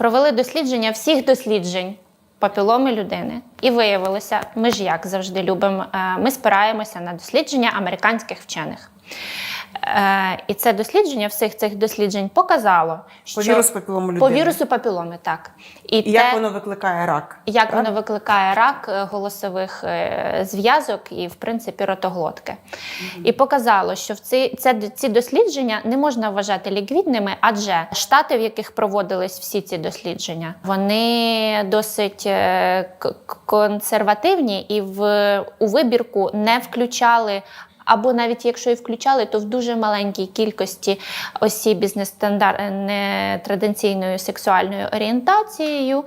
Провели дослідження всіх досліджень папіломи людини. І виявилося, ми ж як завжди любимо, е, ми спираємося на дослідження американських вчених. Е, І це дослідження всіх цих досліджень показало, що По вірусу папілому по вірусу папіломи, так. І як воно викликає рак? як так? воно викликає рак е, голосових е, зв'язок і, в принципі, ротоглотки. І показало, що в ці, це, ці дослідження не можна вважати ліквідними, адже штати, в яких проводились всі ці дослідження, вони досить консервативні і в, у вибірку не включали. Або навіть якщо і включали, то в дуже маленькій кількості осіб із нетрадиційною сексуальною орієнтацією,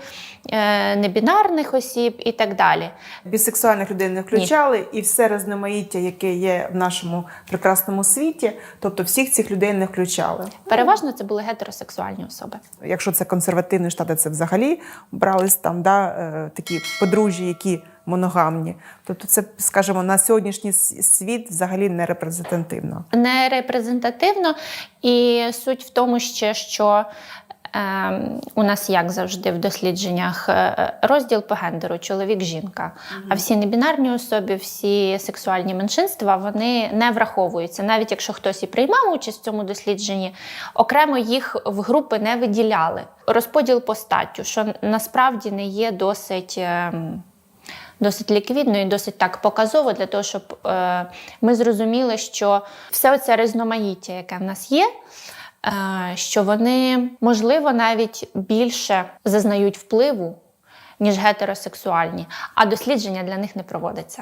е, небінарних осіб і так далі. Бісексуальних людей не включали, і все розноманіття, яке є в нашому прекрасному світі, тобто всіх цих людей не включали. Переважно це були гетеросексуальні особи. Якщо це консервативні штати, це взагалі брались там да, е, такі подружжя, які моногамні. Тобто, це, скажімо, на сьогоднішній світ взагалі не репрезентативно. Не репрезентативно, і суть в тому ще, що е, у нас, як завжди, в дослідженнях е, розділ по гендеру чоловік-жінка. А всі небінарні особи, всі сексуальні меншинства вони не враховуються. Навіть якщо хтось і приймав участь в цьому дослідженні, окремо їх в групи не виділяли. Розподіл по статтю, що насправді не є досить. Досить ліквідно і досить так показово для того, щоб е, ми зрозуміли, що все це різноманіття, яке в нас є, е, що вони, можливо, навіть більше зазнають впливу, ніж гетеросексуальні, а дослідження для них не проводиться.